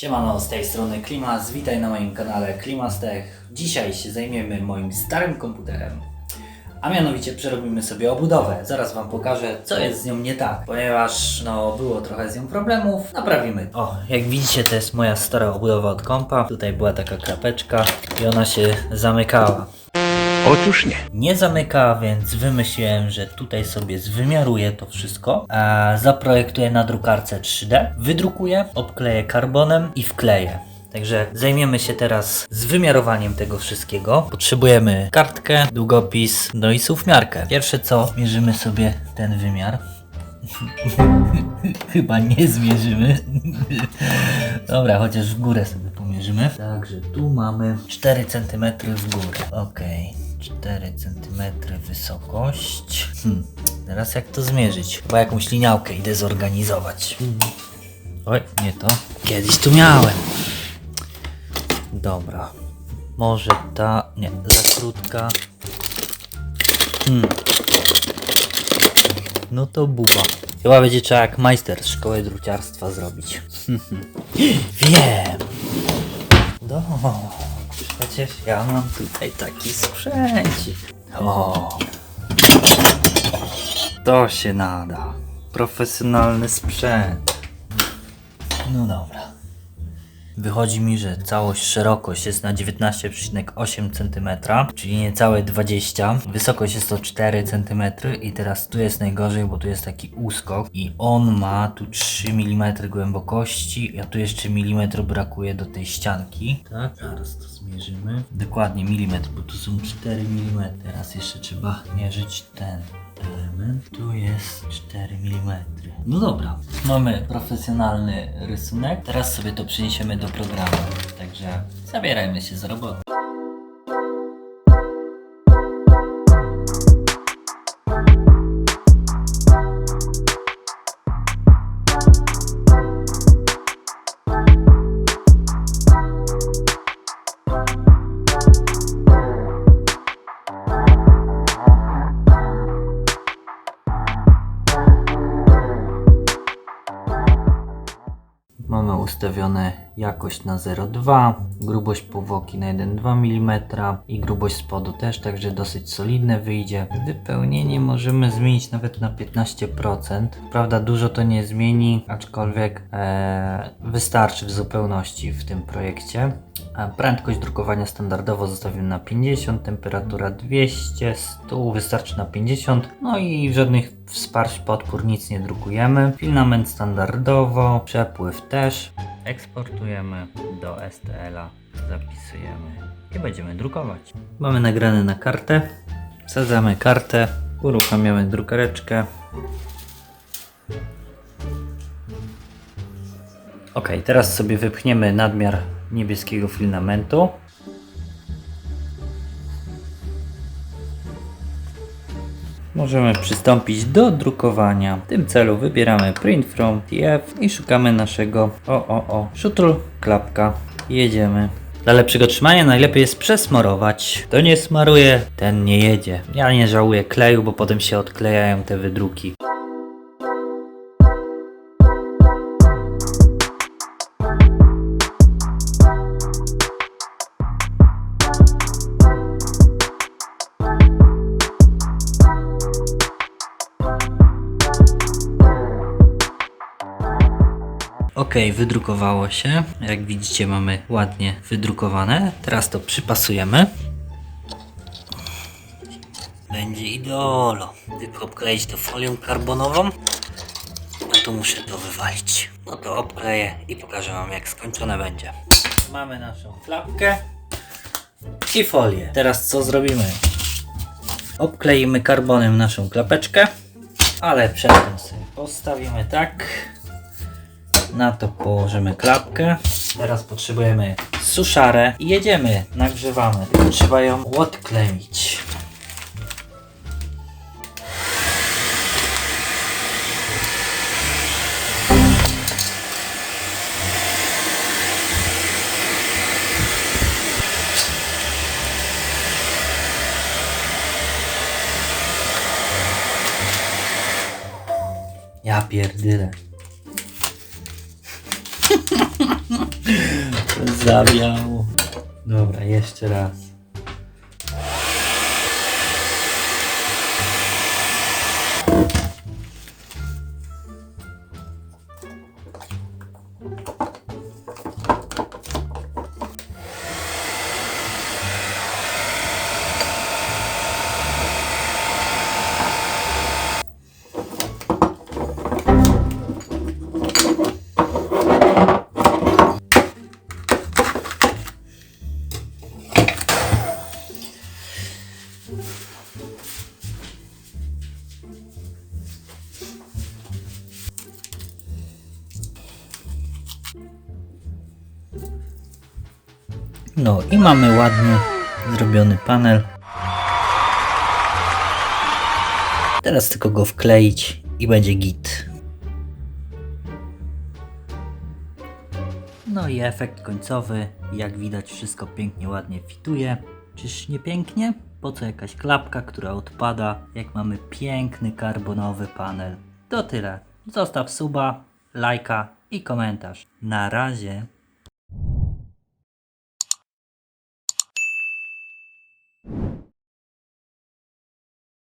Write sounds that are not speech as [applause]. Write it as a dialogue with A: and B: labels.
A: Siemano, z tej strony Klimas, witaj na moim kanale Klimastech. Dzisiaj się zajmiemy moim starym komputerem, a mianowicie przerobimy sobie obudowę. Zaraz Wam pokażę, co jest z nią nie tak, ponieważ no, było trochę z nią problemów, naprawimy. O, jak widzicie, to jest moja stara obudowa od kompa. Tutaj była taka krapeczka i ona się zamykała.
B: Otóż nie.
A: Nie zamyka, więc wymyśliłem, że tutaj sobie zwymiaruję to wszystko, a zaprojektuję na drukarce 3D, wydrukuję, obkleję karbonem i wkleję. Także zajmiemy się teraz wymiarowaniem tego wszystkiego. Potrzebujemy kartkę, długopis, no i suwmiarkę. Pierwsze co, mierzymy sobie ten wymiar. [laughs] Chyba nie zmierzymy. [laughs] Dobra, chociaż w górę sobie pomierzymy. Także tu mamy 4 cm w górę. Okej. 4 cm wysokość. Hmm. Teraz jak to zmierzyć? Chyba jakąś liniałkę idę zorganizować. Oj, nie to. Kiedyś tu miałem. Dobra. Może ta. Nie, za krótka. Hmm. No to buba. Chyba będzie trzeba jak majster z szkoły druciarstwa zrobić. [laughs] Wiem. No, przecież ja mam tutaj taki sprzęcik. O. To się nada. Profesjonalny sprzęt. No dobra. Wychodzi mi, że całość szerokość jest na 19,8 cm, czyli niecałe 20. Wysokość jest to 4 cm i teraz tu jest najgorzej, bo tu jest taki uskok i on ma tu 3 mm głębokości, a tu jeszcze milimetr brakuje do tej ścianki. Tak, zaraz to zmierzymy. Dokładnie milimetr, bo tu są 4 mm. Teraz jeszcze trzeba mierzyć ten element. Tu jest 4 mm. No dobra, mamy profesjonalny rysunek. Teraz sobie to przeniesiemy do programu. Także zabierajmy się za robotę. Ustawione jakość na 0,2, grubość powłoki na 1,2 mm i grubość spodu też, także dosyć solidne wyjdzie. Wypełnienie możemy zmienić nawet na 15%. Prawda, dużo to nie zmieni, aczkolwiek e, wystarczy w zupełności w tym projekcie. A Prędkość drukowania standardowo zostawimy na 50, temperatura 200, stół wystarczy na 50, no i żadnych wsparć podpór nic nie drukujemy. Filament standardowo, przepływ też. Eksportujemy do STL-a, zapisujemy i będziemy drukować. Mamy nagrane na kartę, wsadzamy kartę, uruchamiamy drukareczkę. Ok, teraz sobie wypchniemy nadmiar niebieskiego filamentu. Możemy przystąpić do drukowania. W tym celu wybieramy Print from TF i szukamy naszego o o o shuttle klapka. Jedziemy. Dla lepszego trzymania najlepiej jest przesmarować. Kto nie smaruje, ten nie jedzie. Ja nie żałuję kleju, bo potem się odklejają te wydruki. Wydrukowało się. Jak widzicie, mamy ładnie wydrukowane. Teraz to przypasujemy. Będzie ideolo. Tylko obkleić to folią karbonową. A tu muszę to wywalić. No to obkleję i pokażę Wam, jak skończone będzie. Mamy naszą klapkę i folię. Teraz co zrobimy? Obkleimy karbonem naszą klapeczkę, ale przedtem sobie postawimy tak. Na to położymy klapkę. Teraz potrzebujemy suszarę i jedziemy, nagrzewamy. Tylko trzeba ją odkleić. Ja pierdyle. Zawiał. Dobra, jeszcze raz. No i mamy ładnie zrobiony panel. Teraz tylko go wkleić i będzie git. No i efekt końcowy. Jak widać wszystko pięknie, ładnie fituje. Czyż nie pięknie? Po co jakaś klapka, która odpada, jak mamy piękny karbonowy panel? To tyle. Zostaw suba, lajka i komentarz. Na razie.